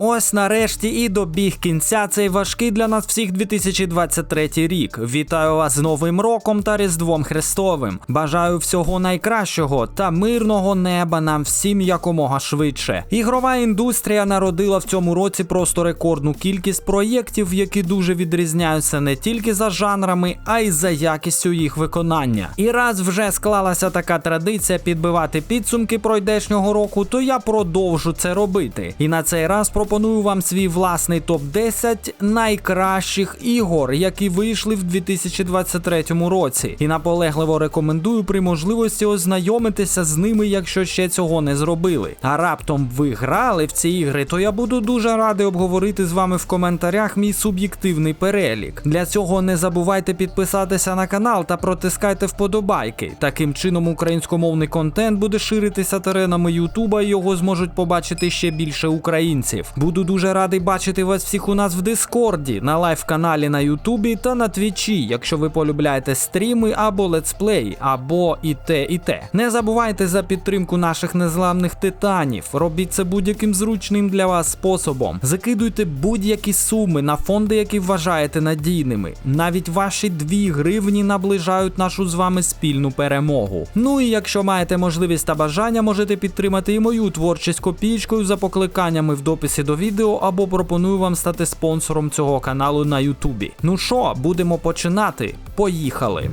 Ось нарешті і добіг кінця цей важкий для нас всіх 2023 рік. Вітаю вас з Новим роком та Різдвом Христовим. Бажаю всього найкращого та мирного неба нам всім якомога швидше. Ігрова індустрія народила в цьому році просто рекордну кількість проєктів, які дуже відрізняються не тільки за жанрами, а й за якістю їх виконання. І раз вже склалася така традиція підбивати підсумки пройдешнього року, то я продовжу це робити. І на цей раз пропоную вам свій власний топ 10 найкращих ігор, які вийшли в 2023 році. І наполегливо рекомендую при можливості ознайомитися з ними, якщо ще цього не зробили. А раптом ви грали в ці ігри, то я буду дуже радий обговорити з вами в коментарях мій суб'єктивний перелік. Для цього не забувайте підписатися на канал та протискайте вподобайки. Таким чином українськомовний контент буде ширитися теренами Ютуба і його зможуть побачити ще більше українців. Буду дуже радий бачити вас всіх у нас в Дискорді, на лайв-каналі на Ютубі та на Твічі, якщо ви полюбляєте стріми або летсплей, або і те, і те. Не забувайте за підтримку наших незламних титанів. Робіть це будь-яким зручним для вас способом. Закидуйте будь-які суми на фонди, які вважаєте надійними. Навіть ваші дві гривні наближають нашу з вами спільну перемогу. Ну і якщо маєте можливість та бажання, можете підтримати і мою творчість копійкою за покликаннями в дописі до відео, або пропоную вам стати спонсором цього каналу на Ютубі. Ну що, будемо починати? Поїхали!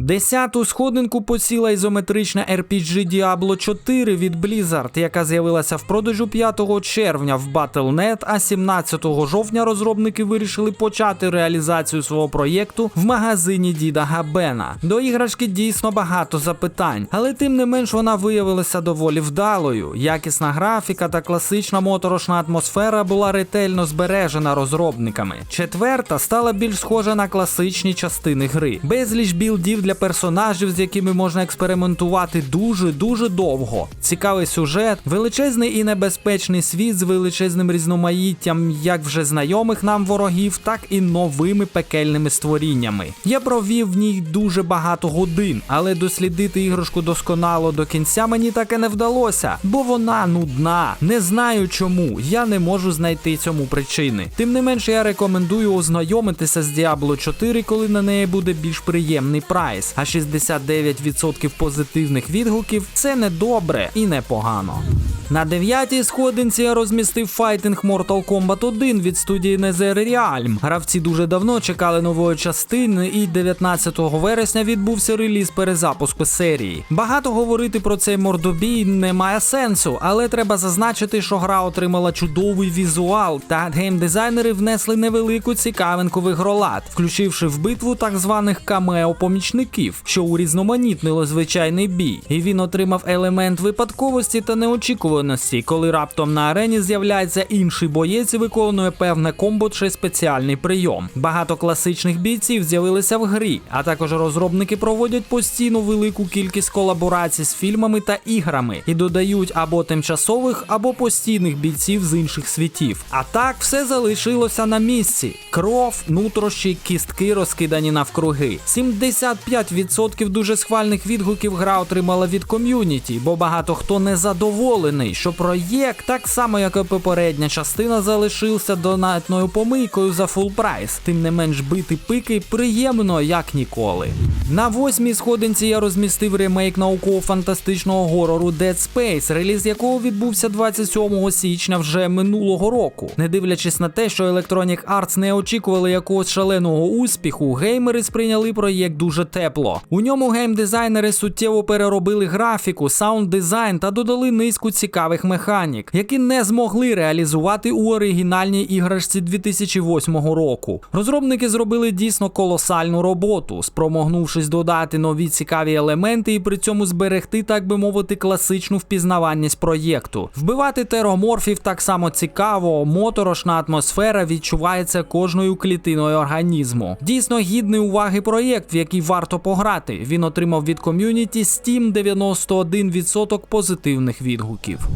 Десяту сходинку посіла ізометрична RPG Diablo 4 від Blizzard, яка з'явилася в продажу 5 червня в Battle.net, а 17 жовтня розробники вирішили почати реалізацію свого проєкту в магазині Діда Габена. До іграшки дійсно багато запитань, але тим не менш вона виявилася доволі вдалою. Якісна графіка та класична моторошна атмосфера була ретельно збережена розробниками. Четверта стала більш схожа на класичні частини гри, безліч білдів для персонажів, з якими можна експериментувати дуже-дуже довго. Цікавий сюжет, величезний і небезпечний світ з величезним різноманіттям як вже знайомих нам ворогів, так і новими пекельними створіннями. Я провів в ній дуже багато годин, але дослідити іграшку досконало до кінця мені таке не вдалося, бо вона нудна. Не знаю чому, я не можу знайти цьому причини. Тим не менш, я рекомендую ознайомитися з Diablo 4, коли на неї буде більш приємний прайс. А 69% позитивних відгуків це не добре і не погано. На дев'ятій сходинці я розмістив файтинг Mortal Kombat 1 від студії NetherRealm. Гравці дуже давно чекали нової частини, і 19 вересня відбувся реліз перезапуску серії. Багато говорити про цей мордобій немає сенсу, але треба зазначити, що гра отримала чудовий візуал, та геймдизайнери внесли невелику цікавинку в ігролад, включивши в битву так званих камео-помічників, що урізноманітнило звичайний бій. І він отримав елемент випадковості та неочікуваності, коли раптом на арені з'являється інший боєць і виконує певне комбо чи спеціальний прийом. Багато класичних бійців з'явилися в грі, а також розробники проводять постійну велику кількість колаборацій з фільмами та іграми і додають або тимчасових, або постійних бійців з інших світів. А так все залишилося на місці: кров, нутрощі, кістки розкидані навкруги. 75% дуже схвальних відгуків гра отримала від ком'юніті, бо багато хто не задоволений, що проєкт, так само як і попередня частина, залишився донатною помийкою за фул прайс. Тим не менш бити пики приємно, як ніколи. На восьмій сходинці я розмістив ремейк науково-фантастичного горору Dead Space, реліз якого відбувся 27 січня вже минулого року. Не дивлячись на те, що Electronic Arts не очікували якогось шаленого успіху, геймери сприйняли проєкт дуже тепло. У ньому геймдизайнери суттєво переробили графіку, саунд-дизайн та додали низку цікавих механік, які не змогли реалізувати у оригінальній іграшці 2008 року. Розробники зробили дійсно колосальну роботу, спромогнувшись додати нові цікаві елементи і при цьому зберегти, так би мовити, класичну впізнаваність проєкту. Вбивати тероморфів так само цікаво, моторошна атмосфера відчувається кожною клітиною організму. Дійсно гідний уваги проєкт, в який варто пограти. Він отримав від ком'юніті Steam 91% позитивних відгуків.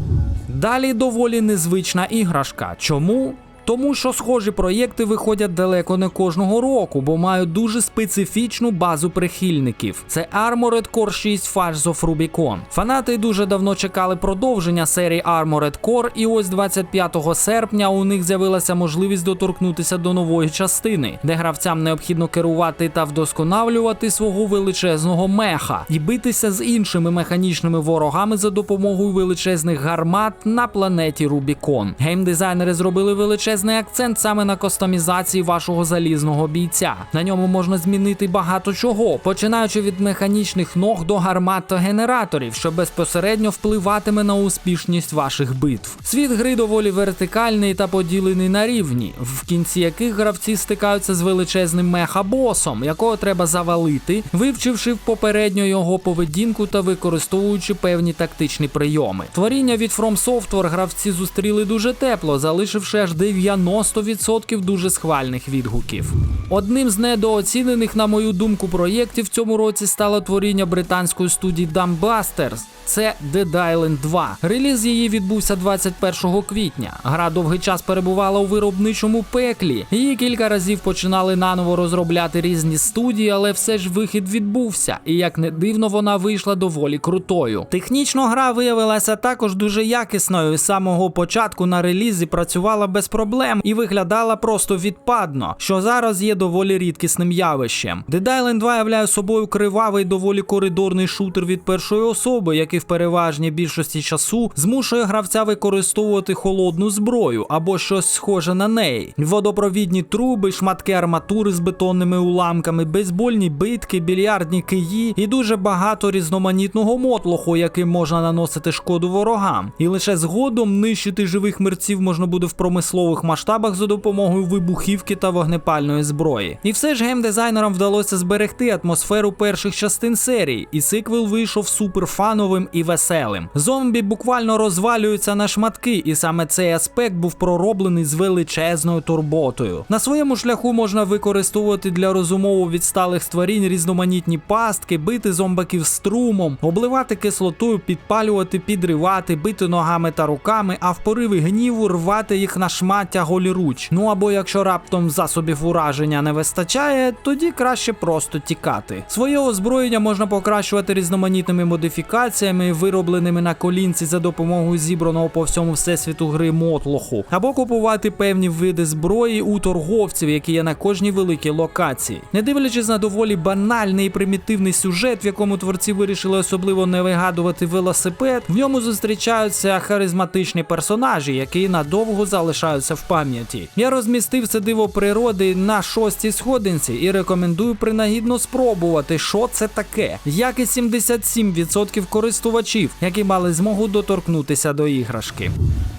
Далі доволі незвична іграшка. Чому? Тому що схожі проєкти виходять далеко не кожного року, бо мають дуже специфічну базу прихильників. Це Armored Core 6 Fires of Rubicon. Фанати дуже давно чекали продовження серії Armored Core, і ось 25 серпня у них з'явилася можливість доторкнутися до нової частини, де гравцям необхідно керувати та вдосконалювати свого величезного меха і битися з іншими механічними ворогами за допомогою величезних гармат на планеті Рубікон. Геймдизайнери зробили величезний акцент саме на кастомізації вашого залізного бійця. На ньому можна змінити багато чого, починаючи від механічних ног до гармат та генераторів, що безпосередньо впливатиме на успішність ваших битв. Світ гри доволі вертикальний та поділений на рівні, в кінці яких гравці стикаються з величезним меха-босом, якого треба завалити, вивчивши попередньо його поведінку та використовуючи певні тактичні прийоми. Творіння від From Software гравці зустріли дуже тепло, залишивши аж 90% дуже схвальних відгуків. Одним з недооцінених, на мою думку, проєктів в цьому році стало творіння британської студії Dumbusters. Це Dead Island 2. Реліз її відбувся 21 квітня. Гра довгий час перебувала у виробничому пеклі. Її кілька разів починали наново розробляти різні студії, але все ж вихід відбувся. І як не дивно, вона вийшла доволі крутою. Технічно гра виявилася також дуже якісною. З самого початку на релізі працювала без проблем і виглядала просто відпадно, що зараз є доволі рідкісним явищем. Dead Island 2 являє собою кривавий, доволі коридорний шутер від першої особи, який в переважній більшості часу змушує гравця використовувати холодну зброю або щось схоже на неї. Водопровідні труби, шматки арматури з бетонними уламками, бейсбольні битки, більярдні киї і дуже багато різноманітного мотлоху, яким можна наносити шкоду ворогам. І лише згодом нищити живих мерців можна буде в промислових масштабах за допомогою вибухівки та вогнепальної зброї. І все ж геймдизайнерам вдалося зберегти атмосферу перших частин серії, і сиквел вийшов суперфановим і веселим. Зомбі буквально розвалюються на шматки, і саме цей аспект був пророблений з величезною турботою. На своєму шляху можна використовувати для розумово відсталих створінь різноманітні пастки, бити зомбаків струмом, обливати кислотою, підпалювати, підривати, бити ногами та руками, а в пориви гніву рвати їх на шмаття голіруч. Ну або якщо раптом засобів ураження не вистачає, тоді краще просто тікати. Своє озброєння можна покращувати різноманітними модифікаціями, виробленими на колінці за допомогою зібраного по всьому всесвіту гри мотлоху, або купувати певні види зброї у торговців, які є на кожній великій локації. Не дивлячись на доволі банальний і примітивний сюжет, в якому творці вирішили особливо не вигадувати велосипед, в ньому зустрічаються харизматичні персонажі, які надовго залишаються в пам'яті. Я розмістив це диво природи на шостій сходинці і рекомендую принагідно спробувати, що це таке. Як і 77% користувачів, які мали змогу доторкнутися до іграшки.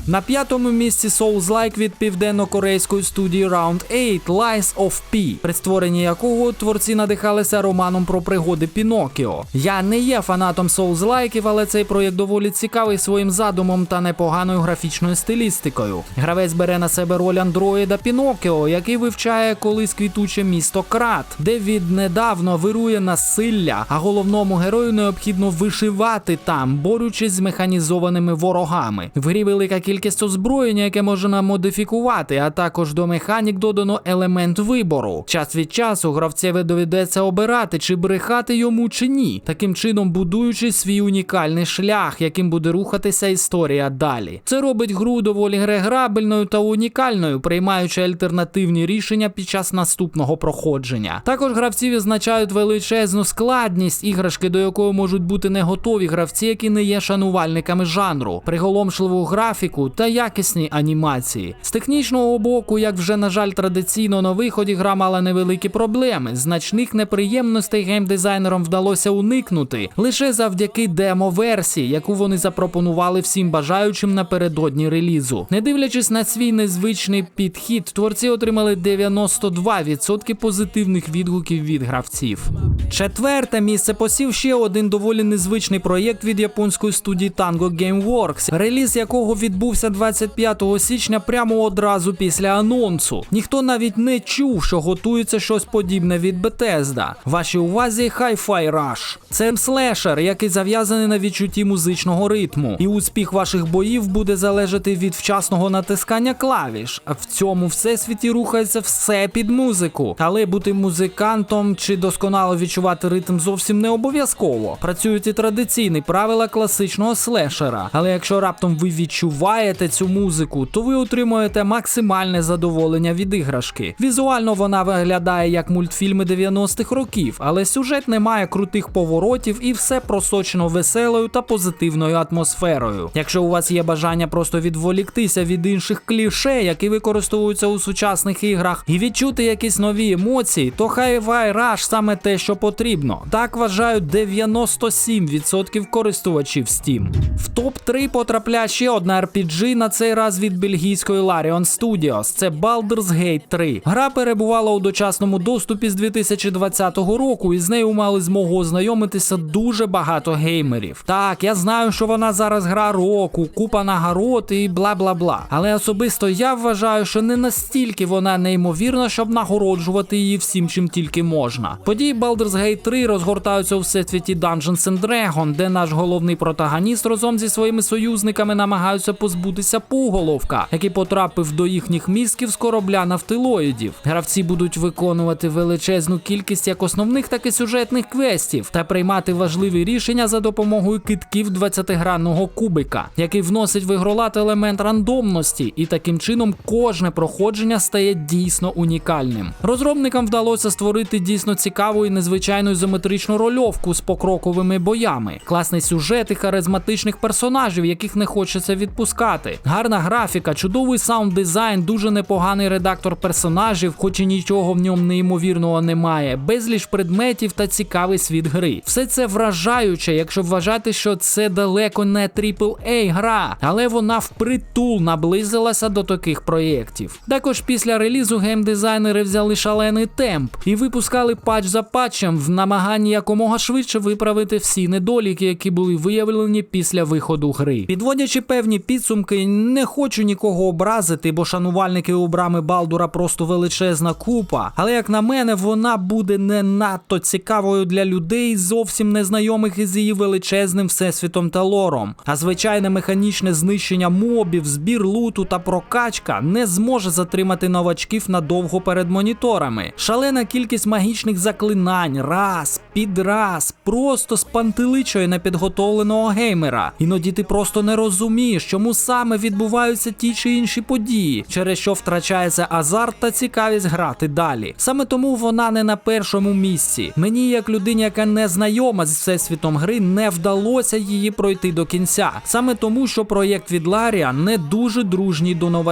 На п'ятому місці Souls-like від південно-корейської студії Round 8 Lies of P, при створенні якого творці надихалися романом про пригоди Пінокіо. Я не є фанатом Souls-лайків, але цей проєкт доволі цікавий своїм задумом та непоганою графічною стилістикою. Гравець бере на себе роль андроїда Пінокіо, який вивчає колись квітуче місто Крат, де віднедавно вирує насилля, а головному герою необхідно вишивати там, борючись з механізованими ворогами. В грі велика кількість озброєння, яке можна модифікувати, а також до механік додано елемент вибору. Час від часу гравцеві доведеться обирати, чи брехати йому чи ні, таким чином будуючи свій унікальний шлях, яким буде рухатися історія далі. Це робить гру доволі греграбельною та унікальною, приймаючи альтернативні рішення під час наступного проходження. Також гравці відзначають величезну складність іграшки, до якої можуть бути не готові гравці, які не є шанувальниками жанру, приголомшливу графіку та якісні анімації. З технічного боку, як вже на жаль традиційно на виході, гра мала невеликі проблеми. Значних неприємностей геймдизайнерам вдалося уникнути лише завдяки демо-версії, яку вони запропонували всім бажаючим напередодні релізу. Не дивлячись на свій незвичний підхід, творці отримали 92% позитивних відгуків від гравців. Четверте місце посів ще один доволі незвичний проєкт від японської студії Tango Gameworks, реліз якого відбувся відбувся 25 січня прямо одразу після анонсу. Ніхто навіть не чув, що готується щось подібне від Bethesda. Вашій увазі Hi-Fi Rush. Це слешер, який зав'язаний на відчутті музичного ритму. І успіх ваших боїв буде залежати від вчасного натискання клавіш. В цьому всесвіті рухається все під музику. Але бути музикантом чи досконало відчувати ритм зовсім не обов'язково. Працюють і традиційні правила класичного слешера. Але якщо раптом ви відчуваєте цю музику, то ви отримуєте максимальне задоволення від іграшки. Візуально вона виглядає як мультфільми 90-х років, але сюжет не має крутих поворотів і все просочено веселою та позитивною атмосферою. Якщо у вас є бажання просто відволіктися від інших кліше, які використовуються у сучасних іграх, і відчути якісь нові емоції, то Hi-Fi Rush саме те, що потрібно. Так вважають 97% користувачів Steam. В топ-3 потрапляє ще одна RPG, на цей раз від бельгійської Larian Studios. Це Baldur's Gate 3. Гра перебувала у дочасному доступі з 2020 року, і з нею мали змогу ознайомитися дуже багато геймерів. Так, я знаю, що вона зараз гра року, купа нагород і бла бла бла. Але особисто я вважаю, що не настільки вона неймовірна, щоб нагороджувати її всім, чим тільки можна. Події Baldur's Gate 3 розгортаються у всесвіті Dungeons and Dragons, де наш головний протагоніст разом зі своїми союзниками намагаються позбутися пуголовка, який потрапив до їхніх мізків з корабля нафтилоїдів. Гравці будуть виконувати величезну кількість як основних, так і сюжетних квестів та приймати важливі рішення за допомогою китків 20-гранного кубика, який вносить в ігролад елемент рандомності, і таким чином кожне проходження стає дійсно унікальним. Розробникам вдалося створити дійсно цікаву і незвичайну ізометричну рольовку з покроковими боями, класний сюжет і харизматичних персонажів, яких не хочеться відпускати. Гарна графіка, чудовий саунд дизайн, дуже непоганий редактор персонажів, хоч і нічого в ньому неймовірного немає, безліч предметів та цікавий світ гри. Все це вражаюче, якщо вважати, що це далеко не AAA гра, але вона впритул наблизилася до таких проєктів. Також після релізу геймдизайнери взяли шалений темп і випускали патч за патчем в намаганні якомога швидше виправити всі недоліки, які були виявлені після виходу гри. Підводячи певні підсумки, не хочу нікого образити, бо шанувальники у брами Балдура просто величезна купа. Але як на мене, вона буде не надто цікавою для людей, зовсім незнайомих із її величезним всесвітом та лором. А звичайне механічне знищення мобів, збір луту та прокачка не зможе затримати новачків надовго перед моніторами. Шалена кількість магічних заклинань, раз, під раз, просто спантеличує непідготовленого геймера. Іноді ти просто не розумієш, чому саме відбуваються ті чи інші події, через що втрачається азарт та цікавість грати далі. Саме тому вона не на першому місці. Мені, як людині, яка не знайома з всесвітом гри, не вдалося її пройти до кінця. Саме тому, що проєкт від Ларія не дуже дружній до новачків.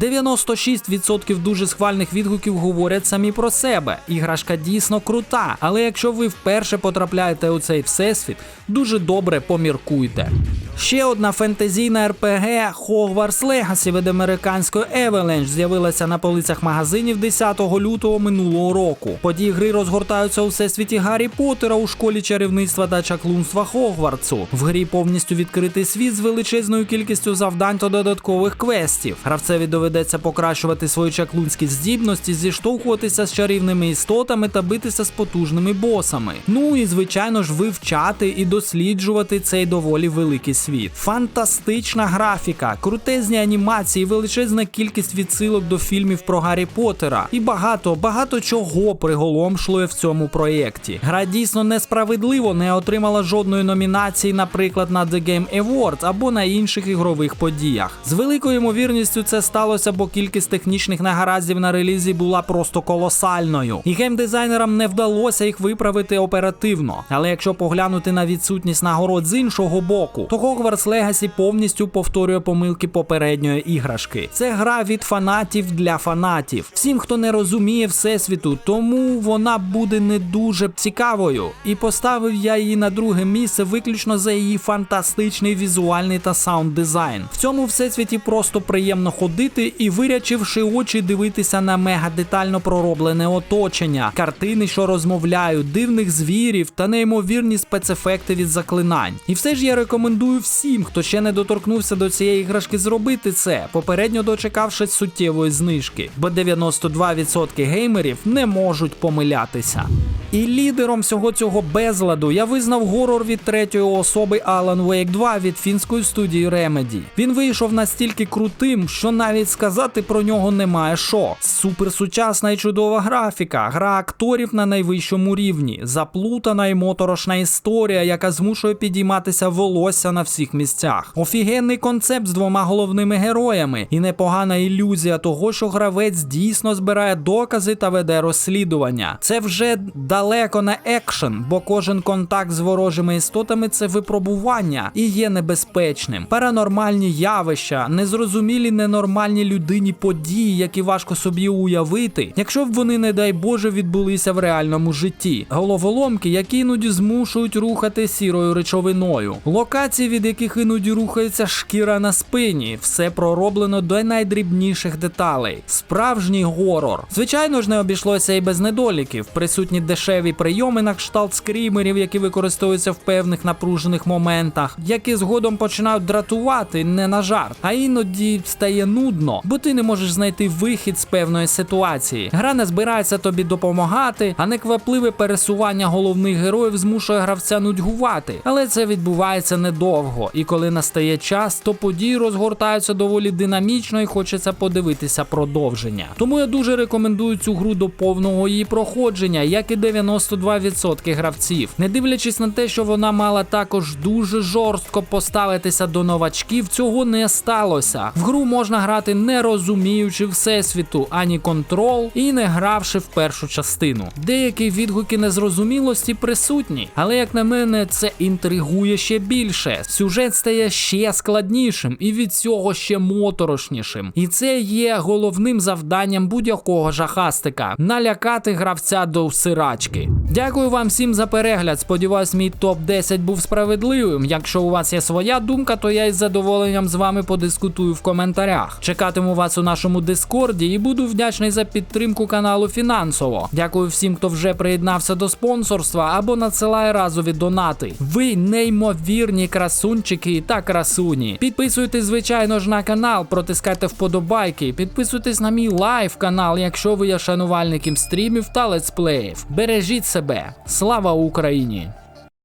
96% дуже схвальних відгуків говорять самі про себе. Іграшка дійсно крута, але якщо ви вперше потрапляєте у цей всесвіт, дуже добре поміркуйте. Ще одна фентезійна РПГ Hogwarts Legacy від американської Avalanche з'явилася на полицях магазинів 10 лютого минулого року. Події гри розгортаються у всесвіті Гаррі Поттера у школі чарівництва та чаклунства Хогвартсу. В грі повністю відкритий світ з величезною кількістю завдань та додаткових квестів. Гравцеві доведеться покращувати свої чаклунські здібності, зіштовхуватися з чарівними істотами та битися з потужними босами. Ну і звичайно ж вивчати і досліджувати цей доволі великий світ. Фантастична графіка, крутезні анімації, величезна кількість відсилок до фільмів про Гаррі Поттера і багато, багато чого приголомшлює в цьому проєкті. Гра дійсно несправедливо не отримала жодної номінації, наприклад, на The Game Awards або на інших ігрових подіях. З великою ймовірністю це сталося, бо кількість технічних нагараздів на релізі була просто колосальною, і геймдизайнерам не вдалося їх виправити оперативно. Але якщо поглянути на відсутність нагород з іншого боку, то Hogwarts Legacy повністю повторює помилки попередньої іграшки. Це гра від фанатів для фанатів. Всім, хто не розуміє всесвіту, тому вона буде не дуже цікавою. І поставив я її на друге місце виключно за її фантастичний візуальний та саунд дизайн. В цьому всесвіті просто приємно ходити і, вирячивши очі, дивитися на мега детально пророблене оточення, картини, що розмовляють, дивних звірів та неймовірні спецефекти від заклинань. І все ж я рекомендую всім, хто ще не доторкнувся до цієї іграшки, зробити це, попередньо дочекавшись суттєвої знижки, бо 92% геймерів не можуть помилятися. І лідером всього цього безладу я визнав горор від третьої особи Alan Wake 2 від фінської студії Remedy. Він вийшов настільки крутим, що навіть сказати про нього немає що. Суперсучасна і чудова графіка, гра акторів на найвищому рівні, заплутана і моторошна історія, яка змушує підійматися волосся на всіх місцях. Офігенний концепт з двома головними героями, і непогана ілюзія того, що гравець дійсно збирає докази та веде розслідування. Це вже далеко не екшен, бо кожен контакт з ворожими істотами це випробування і є небезпечним. Паранормальні явища, незрозумілі ненормальні людині події, які важко собі уявити, якщо б вони, не дай Боже, відбулися в реальному житті. Головоломки, які іноді змушують рухати сірою речовиною. Локації, від яких іноді рухається шкіра на спині, все пророблено до найдрібніших деталей. Справжній горор. Звичайно ж, не обійшлося і без недоліків. Присутні дешеві прийоми на кшталт скрімерів, які використовуються в певних напружених моментах, які згодом починають дратувати не на жарт, а іноді стає нудно, бо ти не можеш знайти вихід з певної ситуації. Гра не збирається тобі допомагати, а неквапливе пересування головних героїв змушує гравця нудьгувати. Але це відбувається недовго, і коли настає час, то події розгортаються доволі динамічно і хочеться подивитися продовження. Тому я дуже рекомендую цю гру до повного її проходження, як і 92% гравців. Не дивлячись на те, що вона мала також дуже жорстко поставитися до новачків, цього не сталося. В гру можна грати не розуміючи всесвіту ані контрол і не гравши в першу частину. Деякі відгуки незрозумілості присутні, але як на мене, це інтригує ще більше. Сюжет стає ще складнішим і від цього ще моторошнішим. І це є головним завданням будь-якого жахастика налякати гравця до всирачки. Дякую вам всім за перегляд. Сподіваюсь, мій топ 10 був справедливим. Якщо у вас є своя думка, то я із задоволенням з вами подискутую в коментарях. Чекатиму вас у нашому дискорді і буду вдячний за підтримку каналу фінансово. Дякую всім, хто вже приєднався до спонсорства або надсилає разові донати. Ви неймовірні красунчики та красуні. Підписуйтесь, звичайно ж, на канал, протискайте вподобайки, підписуйтесь на мій лайв канал, якщо ви є шанувальником стрімів та летсплеїв. Бережіть себе. Слава Україні!